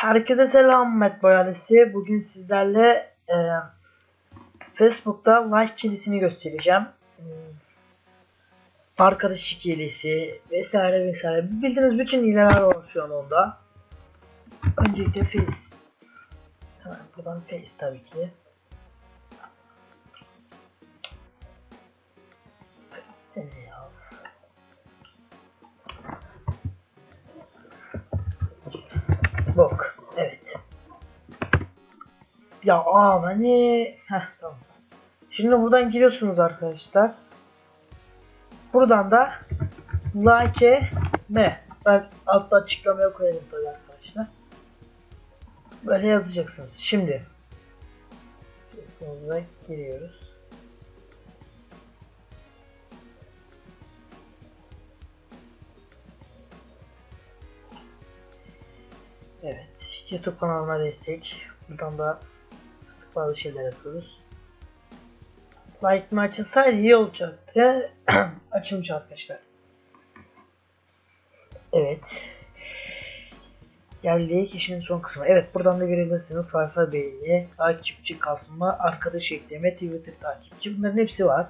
Herkese selam Met Boyalisi. Bugün sizlerle e, Facebook'ta like kilisini göstereceğim. Hmm, Arkadaş hilesi vesaire vesaire. Bildiğiniz bütün hileler var şu an onda. Öncelikle Face. Hemen buradan Face tabii ki. Ne ya? Bok. Ya aa hani Heh, tamam. Şimdi buradan giriyorsunuz arkadaşlar. Buradan da like ne? Ben altta açıklamaya koyarım tabii arkadaşlar. Böyle yazacaksınız. Şimdi Facebook'umuza giriyoruz. Evet. YouTube kanalıma destek. Buradan da bazı şeyler yapıyoruz. Like mi açılsaydı iyi olacaktı. Açılmış arkadaşlar. Evet. Geldik işin son kısmı. Evet buradan da görebilirsiniz. Sayfa beğeni, takipçi kasma, arkadaş ekleme, Twitter takipçi. Bunların hepsi var.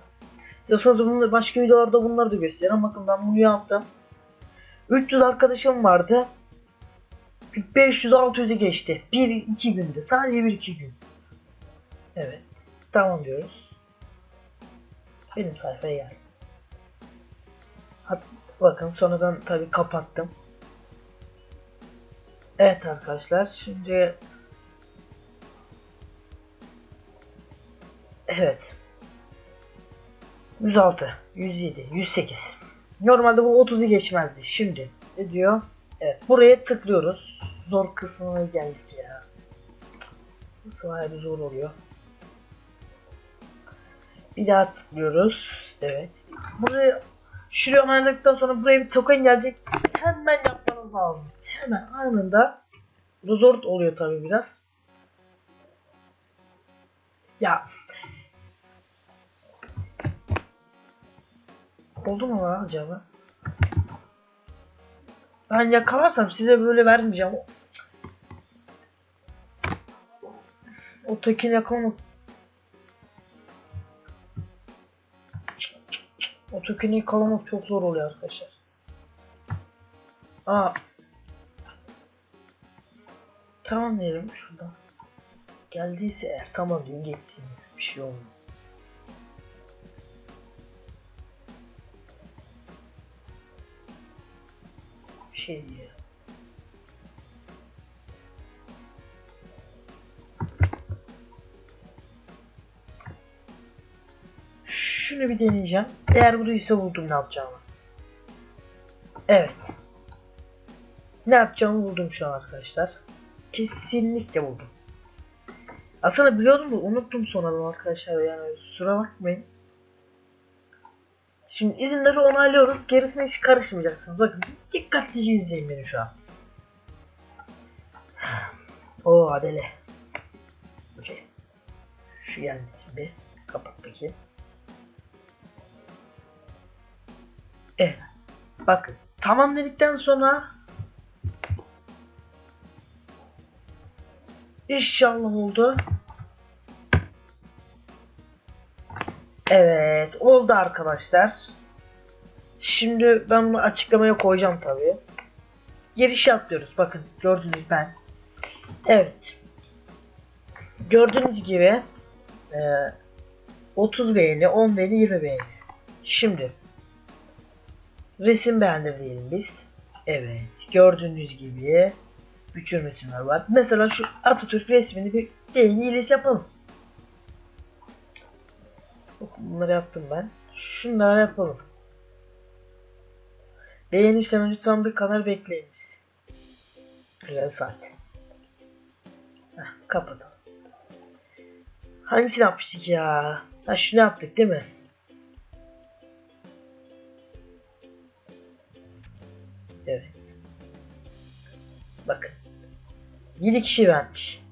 Diyorsanız bunları başka videolarda bunları da göstereyim. Bakın ben bunu yaptım. 300 arkadaşım vardı. 500-600'ü geçti. 1-2 günde. Sadece 1-2 gün. Evet. Tamam diyoruz. Benim sayfaya gel. Hat bakın sonradan tabi kapattım. Evet arkadaşlar şimdi Evet 106 107 108 Normalde bu 30'u geçmezdi şimdi ne diyor Evet buraya tıklıyoruz Zor kısmına geldik ya Burası bayağı zor oluyor Bir daha tıklıyoruz Evet Buraya Şuraya onayladıktan sonra buraya bir token gelecek Hemen yapmanız lazım Hemen anında zor oluyor tabi biraz Ya Oldu mu lan acaba? Ben yakalarsam size böyle vermeyeceğim. O tekini yakalamak. O tekini yakalamak çok zor oluyor arkadaşlar. Aa. Tamam diyelim şuradan. Geldiyse eğer tamam diyeyim geçsin. Bir şey olmuyor. Bir şey diye. Şunu bir deneyeceğim. Eğer buysa buldum ne yapacağımı. Evet. Ne yapacağımı buldum şu an arkadaşlar. Kesinlikle buldum. Aslında biliyordum da unuttum sonradan arkadaşlar yani kusura bakmayın. Şimdi izinleri onaylıyoruz. Gerisine hiç karışmayacaksınız. Bakın dikkatlice izleyin beni şu an. O Adele. Okey. Şu geldi şimdi. Kapat peki. Evet. Bakın. Tamam dedikten sonra İnşallah oldu. Evet oldu arkadaşlar. Şimdi ben bunu açıklamaya koyacağım tabii. Giriş yapıyoruz. Bakın gördünüz ben. Evet. Gördüğünüz gibi e, 30 beğeni, 10 beğeni, 20 beğeni. Şimdi resim beğendim diyelim biz. Evet. Gördüğünüz gibi bütün resimler var. Mesela şu Atatürk resmini bir hilesi yapalım. Bunları yaptım ben. Şunları yapalım. Beğeni işlemi lütfen bir kanal bekleyiniz. Güzel saat. Heh, kapatalım. Hangisini yapmıştık ya? Ha şunu yaptık değil mi? Bakın. 7 kişi vermiş.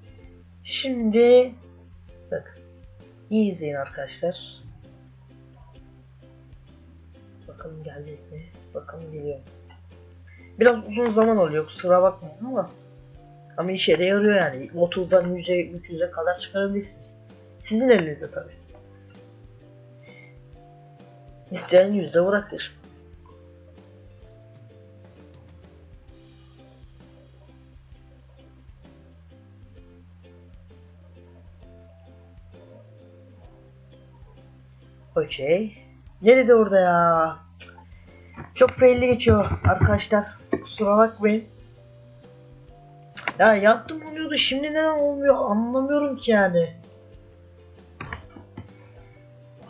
Şimdi bakın. İyi izleyin arkadaşlar. Bakalım gelecek mi? Bakalım geliyor. Biraz uzun zaman oluyor kusura bakmayın ama Ama işe de yarıyor yani. 30'dan 100'e 300'e kadar çıkarabilirsiniz. Sizin elinizde tabii. İsteyen yüzde bırakır. Okey. Ne dedi orada ya? Çok belli geçiyor arkadaşlar. Kusura bakmayın. Ya yaptım oluyordu şimdi neden olmuyor anlamıyorum ki yani.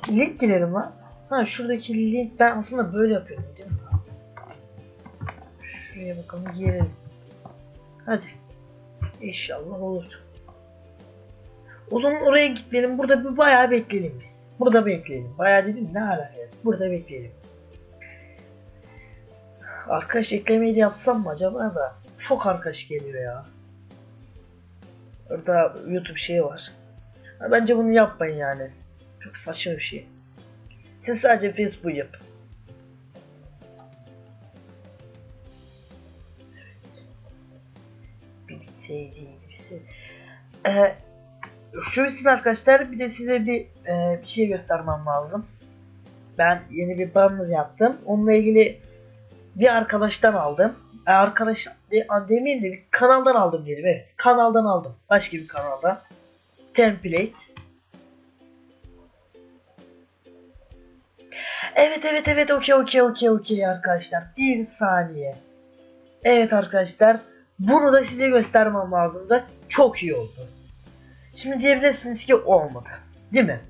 Link girelim lan. Ha şuradaki link ben aslında böyle yapıyorum değil mi? Şuraya bakalım girelim. Hadi. İnşallah olur. O zaman oraya gitmeyelim. Burada bir bayağı bekleyelim biz. Burada bekleyelim. Bayağı dedim ne alaka? Burada bekleyelim. Arkadaş eklemeyi de yapsam mı acaba da? Çok arkadaş geliyor ya. Orada YouTube şeyi var. Bence bunu yapmayın yani. Çok saçma bir şey. Siz sadece Facebook yapın. Bir bitseydi, birisi. Ee, şu bitsin arkadaşlar. Bir de size bir, e, bir şey göstermem lazım. Ben yeni bir banner yaptım. Onunla ilgili bir arkadaştan aldım. E, arkadaş de, demeyeyim de bir kanaldan aldım diyelim. Evet, kanaldan aldım. Başka bir kanaldan. Template. Evet evet evet okey okey okey okey arkadaşlar. Bir saniye. Evet arkadaşlar. Bunu da size göstermem lazımdı. Çok iyi oldu. Şimdi diyebilirsiniz ki olmadı. Değil mi?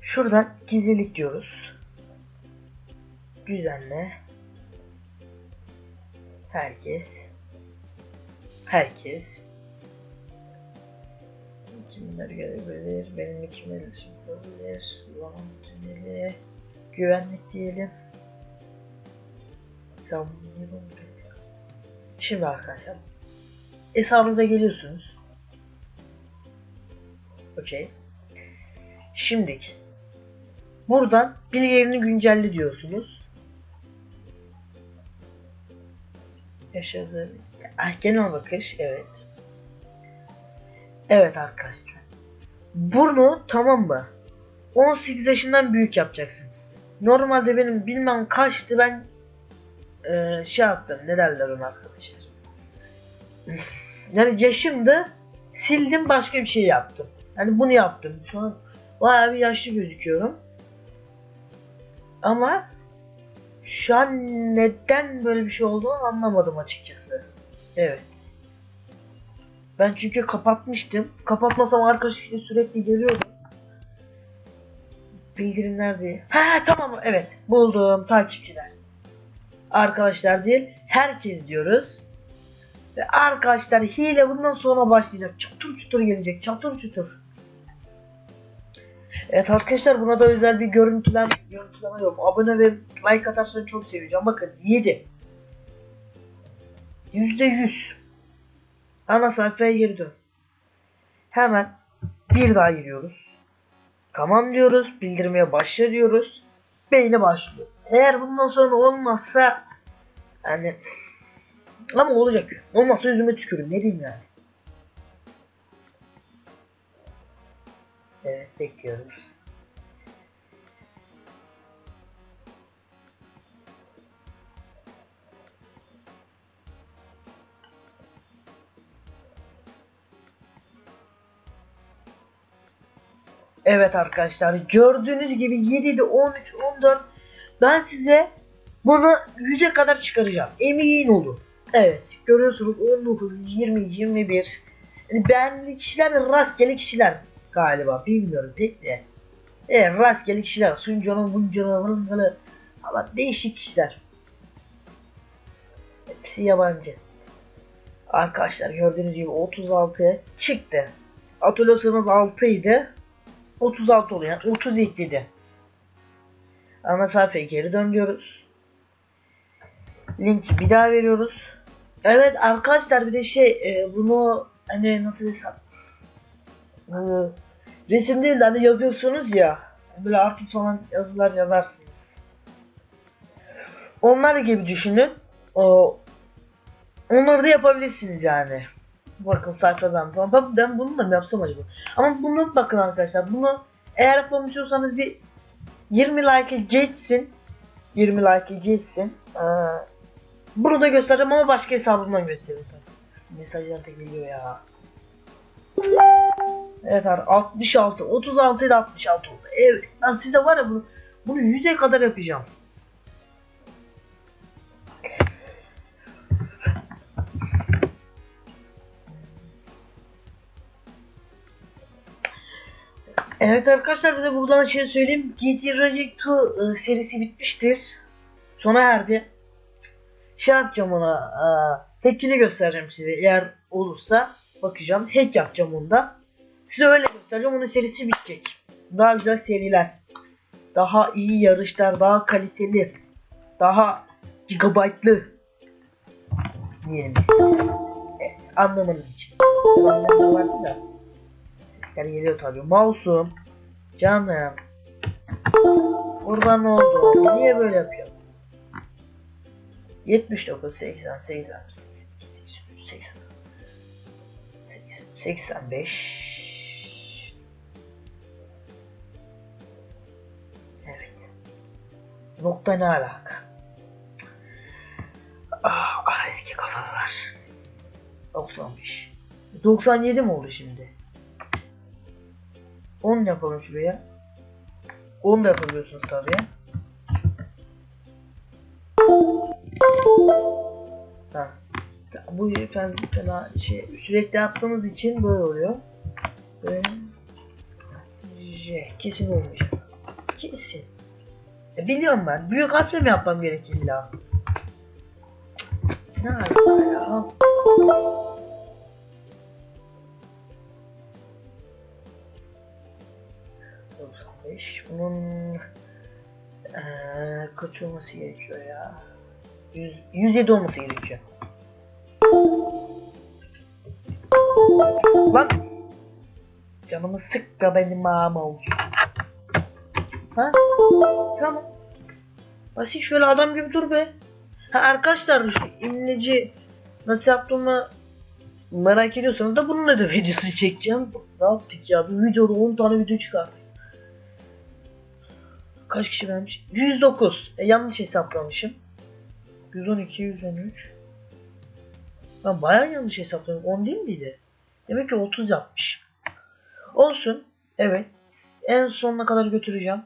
Şuradan gizlilik diyoruz. Düzenle. Herkes. Herkes. Kimler görebilir? Benim kimler çıkabilir? Zaman tüneli. Güvenlik diyelim. Şimdi arkadaşlar. Hesabınıza geliyorsunuz. Okey. Şimdi buradan bilgilerini güncelle diyorsunuz. Yaşadı. Ah, genel bakış evet. Evet arkadaşlar. Bunu tamam mı? 18 yaşından büyük yapacaksınız. Normalde benim bilmem kaçtı ben eee şey yaptım ne derler ona arkadaşlar. Yani yaşımdı sildim başka bir şey yaptım. Yani bunu yaptım. Şu an bayağı bir yaşlı gözüküyorum. Ama şu an neden böyle bir şey olduğunu anlamadım açıkçası. Evet. Ben çünkü kapatmıştım. Kapatmasam arkadaş işte sürekli geliyordu. Bildirimler diye. Ha tamam evet buldum takipçiler. Arkadaşlar değil herkes diyoruz. Arkadaşlar hile bundan sonra başlayacak. Çatır çutur gelecek. Çatır çutur. Evet arkadaşlar buna da özel bir görüntüler görüntüleme yok. Abone ve like atarsanız çok seveceğim. Bakın 7. %100. Ana sayfaya geri dön. Hemen bir daha giriyoruz. Tamam diyoruz. Bildirmeye başla diyoruz. Beyni başlıyor. Eğer bundan sonra olmazsa yani ama olacak. Olmazsa yüzüme tükürün. Ne diyeyim yani. Evet bekliyoruz. Evet arkadaşlar gördüğünüz gibi 7'de 13 14 ben size bunu 100'e kadar çıkaracağım. Emin olun. Evet görüyorsunuz 19, 20, 21 yani beğenli kişiler rastgele kişiler galiba bilmiyorum pek de. Evet rastgele kişiler Suncan'ın Buncan'ın Vırıngalı ama değişik kişiler. Hepsi yabancı. Arkadaşlar gördüğünüz gibi 36 çıktı. Atölye'siniz 6 idi. 36 oluyor. Yani 30 ekledi. Ana sayfaya geri dön diyoruz. Linki bir daha veriyoruz. Evet arkadaşlar bir de şey e, bunu hani nasıl desem e, resim değil de hani yazıyorsunuz ya böyle artist olan yazılar yazarsınız. Onlar gibi düşünün. O Onları da yapabilirsiniz yani. Bakın sayfadan falan. Ben, bunu da mı yapsam acaba? Ama bunu bakın arkadaşlar. Bunu eğer yapmamı istiyorsanız bir 20 like geçsin. 20 like geçsin. Ee, bunu da göstereceğim ama başka hesabımdan göstereceğim. Mesajlar da geliyor ya. Evet abi 66, 36 ile 66 oldu. Evet ben size var ya bunu, bunu 100'e kadar yapacağım. Evet arkadaşlar bir de buradan şey söyleyeyim. GT Project 2 e, serisi bitmiştir. Sona erdi. Şey yapacağım. E, hackini göstereceğim size eğer olursa. Bakacağım. Hack yapacağım onda. Size öyle göstereceğim. Onun serisi bitecek. Daha güzel seriler. Daha iyi yarışlar. Daha kaliteli. Daha gigabaytlı. Diyelim. E, anlamanız için. Sesler geliyor tabii. Mouse'um. Canım. Kurban oldu. Niye böyle yapıyor? 79, 80, 80, 80, 85. Evet. Nokta ne alaka? Ah, ah eski kafalar. 95. 97 mi oldu şimdi? 10 yapalım şuraya. 10 da yapabiliyorsunuz tabii. Ha. Bu efendim fena şey sürekli yaptığımız için böyle oluyor. Ve J kesin olmayacak. Kesin. E biliyorum ben. Büyük harfle mi yapmam gerekir illa? Ne alaka ya? Bunun eee kaç olması gerekiyor ya? 100, 107 olması gerekiyor. Lan! Canımı sıkma benim ama olsun. Ha? Tamam. Basit şöyle adam gibi dur be. Ha arkadaşlar şu imleci nasıl yaptığımı merak ediyorsanız da bununla da videosunu çekeceğim. Ne yaptık ya? Bir videoda 10 tane video çıkarttık. Kaç kişi vermiş? 109. E, yanlış hesaplamışım. 112, 113. Ben bayağı yanlış hesapladım. 10 değil miydi? Demek ki 30 yapmış. Olsun. Evet. En sonuna kadar götüreceğim.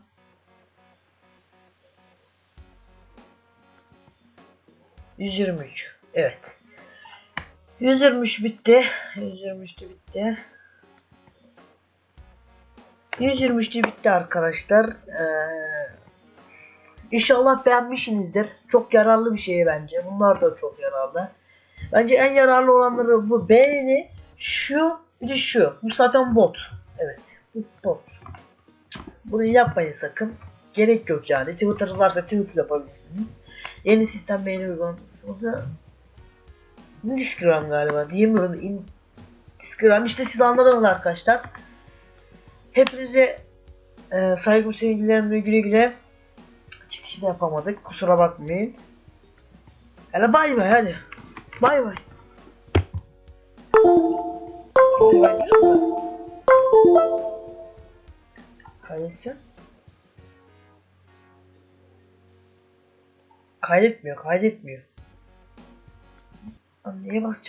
...123. Evet. 123 bitti. 123 de bitti. 123 de bitti arkadaşlar. Ee, inşallah beğenmişsinizdir. Çok yararlı bir şey bence. Bunlar da çok yararlı. Bence en yararlı olanları bu. Beğeni, şu, bir de şu. Bu zaten bot. Evet. Bu bot. Bunu yapmayın sakın. Gerek yok yani. Twitter varsa Twitter yapabilirsiniz. Yeni sistem beğeni uygulaması da Instagram galiba diyemiyorum. Instagram işte siz anladınız arkadaşlar. Hepinize e, saygım sevgilerimle güle güle. Da yapamadık. Kusura bakmayın. Hele bay bay hadi. Bay bay. Kaydedeceğim. Kaydetmiyor, kaydetmiyor. Lan Neye basacak?